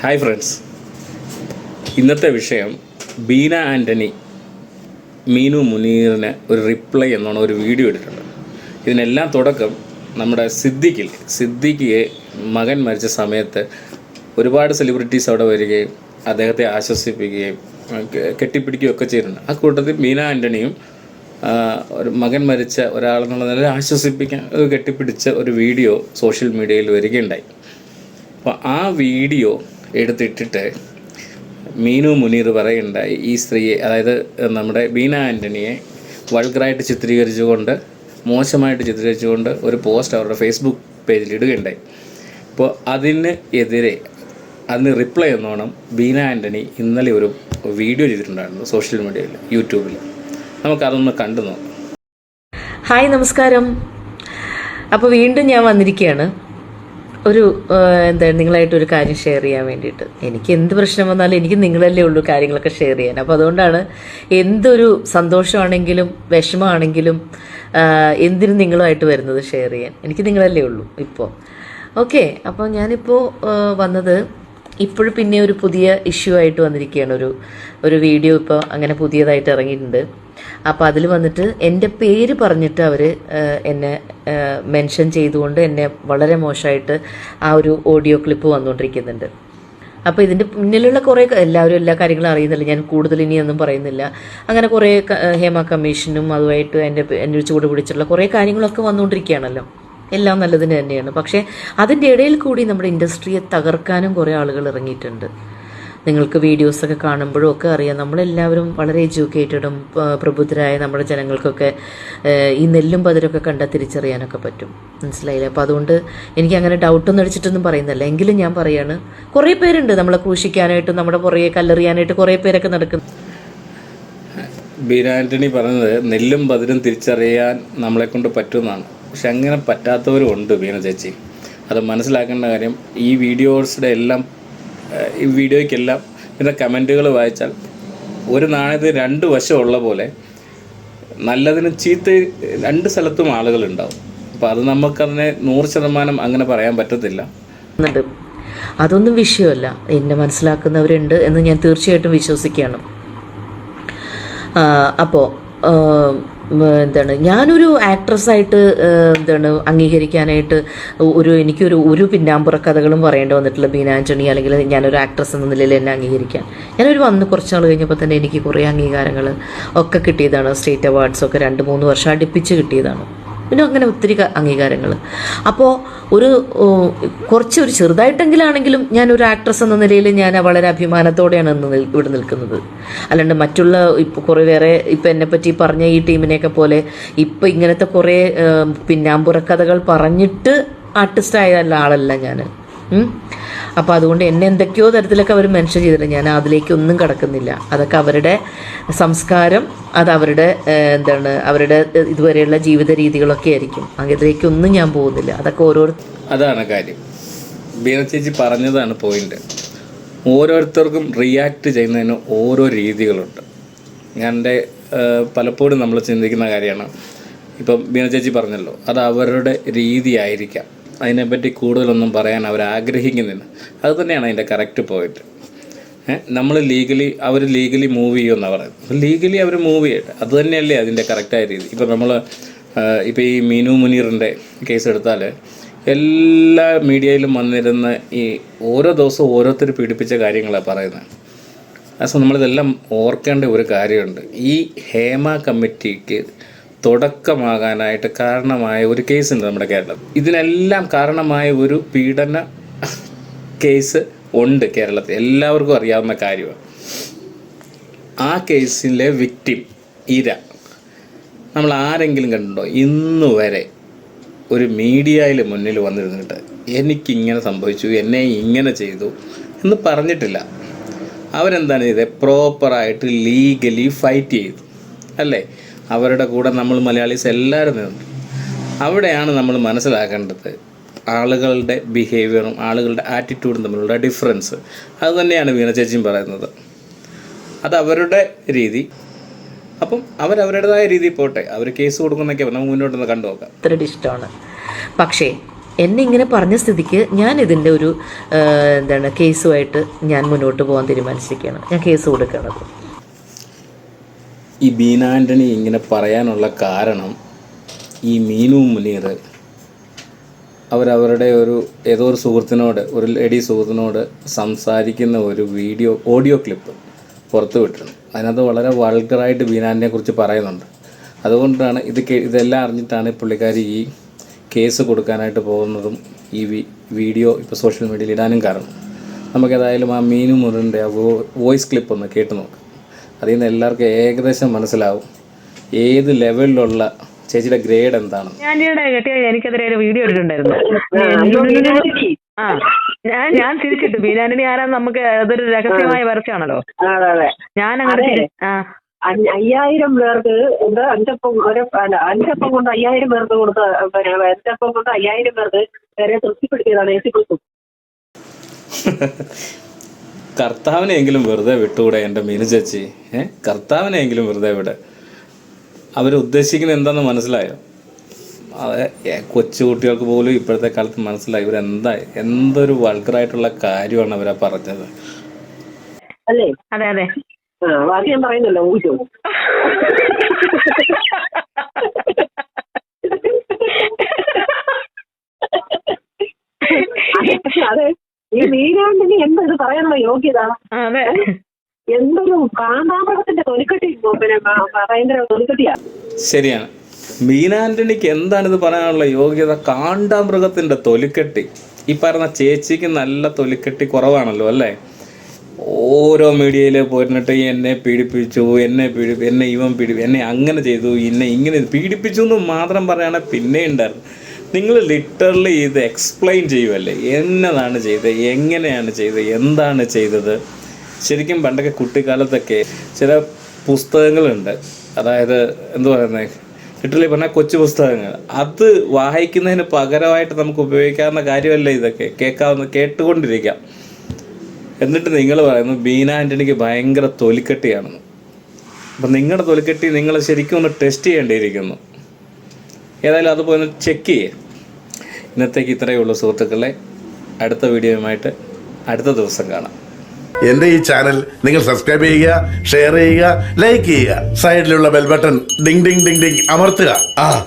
Hi friends ഇന്നത്തെ വിഷയം ബീന ആന്റണി മീനു മുനീറിന് ഒരു റിപ്ലൈ എന്നാണ് ഒരു വീഡിയോ ഇട്ടിട്ടുണ്ട് ഇതിനെല്ലാം തുടക്കം നമ്മുടെ സിദ്ദിഖിൽ. സിദ്ദിഖിയെ മകൻ മരിച്ച സമയത്ത് ഒരുപാട് സെലിബ്രിറ്റീസ് അവിടെ വരികയും അദ്ദേഹത്തെ ആശ്വസിപ്പിക്കുകയും കെട്ടിപ്പിടിക്കുകയും ഒക്കെ ചെയ്തിട്ടുണ്ട്. ആ കൂട്ടത്തിൽ മീന ആന്റണിയും ഒരു മകൻ മരിച്ച ഒരാളെന്നുള്ള നിലയിൽ ആശ്വസിപ്പിക്കാൻ കെട്ടിപ്പിടിച്ച ഒരു വീഡിയോ സോഷ്യൽ മീഡിയയിൽ വരികയുണ്ടായി. അപ്പോൾ ആ വീഡിയോ എടുത്തിട്ടിട്ട് മീനു മുനീർ പറയുണ്ടായി ഈ സ്ത്രീയെ അതായത് നമ്മുടെ ബീന ആന്റണിയെ വൾഗറായിട്ട് ചിത്രീകരിച്ചുകൊണ്ട് മോശമായിട്ട് ചിത്രീകരിച്ചുകൊണ്ട് ഒരു പോസ്റ്റ് അവരുടെ ഫേസ്ബുക്ക് പേജിൽ ഇടുകയുണ്ടായി. അപ്പോൾ അതിന് എതിരെ അതിന് റിപ്ലൈ എന്നോണം ബീന ആന്റണി ഇന്നലെ ഒരു വീഡിയോ ചെയ്തിട്ടുണ്ടായിരുന്നു സോഷ്യൽ മീഡിയയിൽ യൂട്യൂബിൽ. നമുക്കതൊന്ന് കണ്ടു നോക്കാം. ഹായ് നമസ്കാരം. അപ്പോൾ വീണ്ടും ഞാൻ വന്നിരിക്കുകയാണ്. ഒരു എന്താ നിങ്ങളായിട്ട് ഒരു കാര്യം ഷെയർ ചെയ്യാൻ വേണ്ടിയിട്ട്. എനിക്ക് എന്ത് പ്രശ്നം വന്നാലും എനിക്ക് നിങ്ങളല്ലേ ഉള്ളൂ കാര്യങ്ങളൊക്കെ ഷെയർ ചെയ്യാൻ. അപ്പോൾ അതുകൊണ്ടാണ് എന്തൊരു സന്തോഷമാണെങ്കിലും വിഷമമാണെങ്കിലും എന്തിനും നിങ്ങളുമായിട്ട് വരുന്നത് ഷെയർ ചെയ്യാൻ. എനിക്ക് നിങ്ങളല്ലേ ഉള്ളൂ ഇപ്പോൾ ഓക്കെ അപ്പോൾ ഞാനിപ്പോൾ വന്നത് ഇപ്പോഴും പിന്നെ ഒരു പുതിയ ഇഷ്യൂ ആയിട്ട് വന്നിരിക്കുകയാണ്. ഒരു ഒരു വീഡിയോ ഇപ്പോൾ അങ്ങനെ പുതിയതായിട്ട് ഇറങ്ങിയിട്ടുണ്ട്. അപ്പോൾ അതിൽ വന്നിട്ട് എന്റെ പേര് പറഞ്ഞിട്ട് അവർ എന്നെ മെൻഷൻ ചെയ്തുകൊണ്ട് എന്നെ വളരെ മോശമായിട്ട് ആ ഒരു ഓഡിയോ ക്ലിപ്പ് വന്നുകൊണ്ടിരിക്കുന്നുണ്ട് അപ്പോൾ ഇതിന്റെ പിന്നിലുള്ള കുറേ എല്ലാവരും എല്ലാ കാര്യങ്ങളും അറിയുന്നില്ല. ഞാൻ കൂടുതൽ ഇനിയൊന്നും പറയുന്നില്ല. അങ്ങനെ കുറേ ഹേമ കമ്മീഷനും അതുമായിട്ട് എന്റെ എന്റെ ചൂട് പിടിച്ചുള്ള കുറേ കാര്യങ്ങളൊക്കെ വന്നുകൊണ്ടിരിക്കുകയാണല്ലോ എല്ലാം നല്ലതിന് തന്നെയാണ്. പക്ഷേ അതിന്റെ ഇടയിൽ കൂടി നമ്മുടെ ഇൻഡസ്ട്രിയെ തകർക്കാനും കുറേ ആളുകൾ ഇറങ്ങിയിട്ടുണ്ട്. നിങ്ങൾക്ക് വീഡിയോസൊക്കെ കാണുമ്പോഴും ഒക്കെ അറിയാം. നമ്മളെല്ലാവരും വളരെ എഡ്യൂക്കേറ്റഡും പ്രബുദ്ധരായ നമ്മുടെ ജനങ്ങൾക്കൊക്കെ ഈ നെല്ലും പതിരൊക്കെ കണ്ടാൽ തിരിച്ചറിയാനൊക്കെ പറ്റും. മനസ്സിലായില്ലേ? അപ്പോൾ അതുകൊണ്ട് എനിക്ക് അങ്ങനെ ഡൗട്ടൊന്നും അടിച്ചിട്ടൊന്നും പറയുന്നില്ല എങ്കിലും ഞാൻ പറയാണ് കുറേ പേരുണ്ട് നമ്മളെ ക്രൂശിക്കാനായിട്ടും നമ്മുടെ പുറകെ കല്ലെറിയാനായിട്ട് കുറേ പേരൊക്കെ നടക്കുന്നു. ബീന പറഞ്ഞത് നെല്ലും പതിരും തിരിച്ചറിയാൻ നമ്മളെ കൊണ്ട് പറ്റുമെന്നാണ്. പക്ഷെ അങ്ങനെ പറ്റാത്തവരും ഉണ്ട് ബീന ചേച്ചി. അത് മനസ്സിലാക്കേണ്ട കാര്യം ഈ വീഡിയോസിന്റെ എല്ലാം ഈ വീഡിയോയ്ക്കെല്ലാം ഇതിന്റെ കമന്റുകൾ വായിച്ചാൽ ഒരു നാണയത്തിന് രണ്ട് വശമുള്ള പോലെ നല്ലതിന് ചീത്ത രണ്ട് സ്ഥലത്തും ആളുകളുണ്ടാവും. അപ്പോൾ അത് നമുക്കതിനെ നൂറ് ശതമാനം അങ്ങനെ പറയാൻ പറ്റത്തില്ല. അതൊന്നും വിഷയമല്ല. എന്നെ മനസ്സിലാക്കുന്നവരുണ്ട് എന്ന് ഞാൻ തീർച്ചയായിട്ടും വിശ്വസിക്കുകയാണ്. അപ്പോൾ എന്താണ് ഞാനൊരു ആക്ട്രസ്സായിട്ട് എന്താണ് അംഗീകരിക്കാനായിട്ട് ഒരു എനിക്കൊരു ഒരു പിന്നാമ്പുറ കഥകളും പറയേണ്ടി വന്നിട്ടില്ല ബീന അല്ലെങ്കിൽ ഞാനൊരു ആക്ട്രസ് എന്ന നിലയിൽ എന്നെ അംഗീകരിക്കാൻ. ഞാനൊരു വന്ന് കുറച്ച് നാൾ കഴിഞ്ഞപ്പോൾ തന്നെ എനിക്ക് കുറേ അംഗീകാരങ്ങൾ ഒക്കെ കിട്ടിയതാണ്. സ്റ്റേറ്റ് അവാർഡ്സ് ഒക്കെ രണ്ട് മൂന്ന് വർഷം അടുപ്പിച്ച് കിട്ടിയതാണ്. പിന്നെ അങ്ങനെ ഒത്തിരി അംഗീകാരങ്ങൾ അപ്പോൾ ഒരു കുറച്ച് ഒരു ചെറുതായിട്ടെങ്കിലാണെങ്കിലും ഞാൻ ഒരു ആക്ട്രസ് എന്ന നിലയിൽ ഞാൻ വളരെ അഭിമാനത്തോടെയാണ് ഇന്ന് ഇവിടെ നിൽക്കുന്നത്. അല്ലാണ്ട് മറ്റുള്ള ഇപ്പോൾ കുറേ വേറെ ഇപ്പം എന്നെ പറ്റി പറഞ്ഞ ഈ ടീമിനെയൊക്കെ പോലെ ഇപ്പം ഇങ്ങനത്തെ കുറേ പിന്നാമ്പുറ കഥകൾ പറഞ്ഞിട്ട് ആർട്ടിസ്റ്റ് ആളല്ല ഞാൻ അപ്പോൾ അതുകൊണ്ട് എന്നെ എന്തൊക്കെയോ തരത്തിലൊക്കെ അവർ മെൻഷൻ ചെയ്തിട്ടുണ്ട്. ഞാൻ അതിലേക്കൊന്നും കിടക്കുന്നില്ല. അതൊക്കെ അവരുടെ സംസ്കാരം അത് അവരുടെ എന്താണ് അവരുടെ ഇതുവരെയുള്ള ജീവിത രീതികളൊക്കെ ആയിരിക്കും. അതിലേക്കൊന്നും ഞാൻ പോകുന്നില്ല. അതൊക്കെ ഓരോ അതാണ് കാര്യം. ബീന ചേച്ചി പറഞ്ഞതാണ് പോയിന്റ് ഓരോരുത്തർക്കും റിയാക്ട് ചെയ്യുന്നതിന് ഓരോ രീതികളുണ്ട്. ഞാൻ എന്റെ പലപ്പോഴും നമ്മൾ ചിന്തിക്കുന്ന കാര്യമാണ്. ഇപ്പം ബീന ചേച്ചി പറഞ്ഞല്ലോ അത് അവരുടെ രീതിയായിരിക്കാം അതിനെപ്പറ്റി കൂടുതലൊന്നും പറയാൻ അവർ ആഗ്രഹിക്കുന്നില്ല. അത് തന്നെയാണ് അതിന്റെ കറക്റ്റ് പോയിന്റ് നമ്മൾ ലീഗലി അവർ ലീഗലി മൂവ് ചെയ്യുമെന്നാണ് പറയുന്നത്. ലീഗലി അവർ മൂവ് ചെയ്യട്ടെ. അത് തന്നെയല്ലേ അതിന്റെ കറക്റ്റായ രീതി. ഇപ്പം നമ്മൾ ഇപ്പോൾ ഈ മീനു മുനീറിന്റെ കേസ് എടുത്താൽ എല്ലാ മീഡിയയിലും വന്നിരുന്ന ഈ ഓരോ ദിവസവും ഓരോരുത്തർ പീഡിപ്പിച്ച കാര്യങ്ങളാണ് പറയുന്നത്. അസോ നമ്മളിതെല്ലാം ഓർക്കേണ്ട ഒരു കാര്യമുണ്ട്. ഈ ഹേമ കമ്മിറ്റിക്ക് തുടക്കമാകാനായിട്ട് കാരണമായ ഒരു കേസുണ്ട് നമ്മുടെ കേരളം. ഇതിനെല്ലാം കാരണമായ ഒരു പീഡന കേസ് ഉണ്ട് കേരളത്തിൽ. എല്ലാവർക്കും അറിയാവുന്ന കാര്യമാണ്. ആ കേസിലെ വിക്ടിം ഇര. നമ്മൾ ആരെങ്കിലും കണ്ടിട്ടുണ്ടോ? ഇന്ന് വരെ ഒരു മീഡിയയിൽ മുന്നിൽ വന്നിരുന്നിട്ട് എനിക്കിങ്ങനെ സംഭവിച്ചു എന്നെ ഇങ്ങനെ ചെയ്തു എന്ന് പറഞ്ഞിട്ടില്ല. അവരെന്താണ് ചെയ്തത്? പ്രോപ്പറായിട്ട് ലീഗലി ഫൈറ്റ് ചെയ്തു. അല്ലേ? അവരുടെ കൂടെ നമ്മൾ മലയാളീസ് എല്ലാവരും നിന്നു അവിടെയാണ് നമ്മൾ മനസ്സിലാക്കേണ്ടത് ആളുകളുടെ ബിഹേവിയറും ആളുകളുടെ ആറ്റിറ്റ്യൂഡും തമ്മിലുള്ള ഡിഫറൻസ് അത് തന്നെയാണ് വീണ ചേച്ചിയും പറയുന്നത്. അത് അവരുടെ രീതി. അപ്പം അവരവരുടേതായ രീതിയിൽ പോട്ടെ. അവർ കേസ് കൊടുക്കുന്നൊക്കെ നമുക്ക് മുന്നോട്ടൊന്ന് കണ്ടു നോക്കാം. അത്ര ഇഷ്ടമാണ്. പക്ഷേ എന്നെ ഇങ്ങനെ പറഞ്ഞ സ്ഥിതിക്ക് ഞാൻ ഇതിന്റെ ഒരു എന്താണ് കേസുമായിട്ട് ഞാൻ മുന്നോട്ട് പോകാൻ തീരുമാനിച്ചിരിക്കുകയാണ്. ഞാൻ കേസ് കൊടുക്കണത് ഈ ബീനാന്റണി ഇങ്ങനെ പറയാനുള്ള കാരണം ഈ മീനു മുനീർ അവരവരുടെ ഒരു ഏതോ ഒരു സുഹൃത്തിനോട് ഒരു ലേഡി സുഹൃത്തിനോട് സംസാരിക്കുന്ന ഒരു വീഡിയോ ഓഡിയോ ക്ലിപ്പ് പുറത്തു വിട്ടിരുന്നു. അതിനകത്ത് വളരെ വൾഗറായിട്ട് ബീനാന്റിനെ കുറിച്ച് പറയുന്നുണ്ട്. അതുകൊണ്ടാണ് ഇത് ഇതെല്ലാം അറിഞ്ഞിട്ടാണ് പുള്ളിക്കാരി ഈ കേസ് കൊടുക്കാനായിട്ട് പോകുന്നതും ഈ വീഡിയോ ഇപ്പോൾ സോഷ്യൽ മീഡിയയിൽ ഇടാനും കാരണം. നമുക്കേതായാലും ആ മീനു മുറിന്റെ ആ വോയിസ് ക്ലിപ്പ് ഒന്ന് കേട്ടു നോക്കാം. അതിൽ നിന്ന് എല്ലാവർക്കും ഏകദേശം മനസ്സിലാവും. ഏത് ലെവലിലുള്ള ചേച്ചിയുടെ ഗ്രേഡ് എന്താണ്? ഞാൻ കെട്ടിയ എനിക്കെതിരെ ഒരു വീഡിയോ ഇട്ടിട്ടുണ്ടായിരുന്നു ആ ഞാൻ ഞാൻ തിരിച്ചിട്ടു ബീനാനിനി ആരാന്ന് നമുക്ക് അതൊരു രഹസ്യമായ വരച്ചാണല്ലോ. അതെ അതെ. ഞാൻ അങ്ങനെ ആ. അയ്യായിരം പേർക്ക് ഇത് അഞ്ചപ്പം ഒരു അല്ല അഞ്ചപ്പം കൊണ്ട് അയ്യായിരം പേർക്ക് കൊടുത്ത അഞ്ചപ്പം കൊണ്ട് അയ്യായിരം പേർക്ക് വരെ തൃപ്തിപ്പെടുത്തിയതാണ് എ സി കർത്താവിനെയെങ്കിലും വെറുതെ വിട്ടുകൂടെ എന്റെ മീനു ചേച്ചി? ഏ? കർത്താവിനെയെങ്കിലും വെറുതെ വിടെ. അവർ ഉദ്ദേശിക്കുന്നത് എന്താണെന്ന് മനസ്സിലായോ? അതെ കൊച്ചുകുട്ടികൾക്ക് കൊച്ചു കുട്ടികൾക്ക് പോലും ഇപ്പോഴത്തെ കാലത്ത് മനസ്സിലായി. ഇവരെന്താ എന്തൊരു വൾഗറായിട്ടുള്ള കാര്യമാണ് അവരാ പറഞ്ഞത്. അല്ലേ? അതെ അതെ. ആ ബാക്കി ഞാൻ പറയുന്നല്ലോ ഊഹിച്ചോ അതെ. ഈ വീരാണ്ടിന് എന്താ ഇത് പറയാനുള്ള യോഗ്യത? അതെ. എന്തൊരു കാന്താമൃഗത്തിന്റെ തൊലിക്കട്ടി പിന്നെ ഭയങ്കര തൊലിക്കട്ടിയാ? ശരിയാണ്. മീനാന്റണിക്ക് എന്താണിത് പറയാനുള്ള യോഗ്യത? കാണ്ടാമൃഗത്തിന്റെ തൊലിക്കെട്ടി. ഈ പറഞ്ഞ ചേച്ചിക്ക് നല്ല തൊലിക്കെട്ടി കുറവാണല്ലോ അല്ലേ? ഓരോ മീഡിയയിൽ പോയിരുന്നിട്ട് എന്നെ പീഡിപ്പിച്ചു എന്നെ പീഡി എന്നെ ഇവൻ പീഡി എന്നെ അങ്ങനെ ചെയ്തു എന്നെ ഇങ്ങനെ പീഡിപ്പിച്ചു എന്ന് മാത്രം പറയുകയാണെങ്കിൽ പിന്നെ ഉണ്ടായിരുന്നു നിങ്ങൾ ലിറ്ററലി ഇത് എക്സ്പ്ലെയിൻ ചെയ്യുമല്ലേ എന്നതാണ് ചെയ്തത്? എങ്ങനെയാണ് ചെയ്തത്? എന്താണ് ചെയ്തത്? ശരിക്കും പണ്ടൊക്കെ കുട്ടിക്കാലത്തൊക്കെ ചില പുസ്തകങ്ങളുണ്ട്. അതായത് എന്തു പറയുന്നത് ലിറ്ററലി പറഞ്ഞാൽ കൊച്ചു പുസ്തകങ്ങൾ. അത് വായിക്കുന്നതിന് പകരമായിട്ട് നമുക്ക് ഉപയോഗിക്കാവുന്ന കാര്യമല്ല ഇതൊക്കെ? കേൾക്കാവുന്ന കേട്ടുകൊണ്ടിരിക്കാം. എന്നിട്ട് നിങ്ങൾ പറയുന്നു ബീന ആന്റണിക്ക് ഭയങ്കര തൊലിക്കെട്ടിയാണെന്ന്. അപ്പം നിങ്ങളുടെ തൊലിക്കെട്ടി നിങ്ങൾ ശരിക്കും ഒന്ന് ടെസ്റ്റ് ചെയ്യേണ്ടിയിരിക്കുന്നു. ഏതായാലും അതുപോലെ ചെക്ക് ചെയ്യേ. ഇന്നത്തേക്ക് ഇത്രയേ ഉള്ളൂ സുഹൃത്തുക്കളെ. അടുത്ത വീഡിയോയുമായിട്ട് അടുത്ത ദിവസം കാണാം. എന്റെ ഈ ചാനൽ നിങ്ങൾ സബ്സ്ക്രൈബ് ചെയ്യുക ഷെയർ ചെയ്യുക ലൈക്ക് ചെയ്യുക. സൈഡിലുള്ള bell button ding ding ding ding അമർത്തുക. ആ.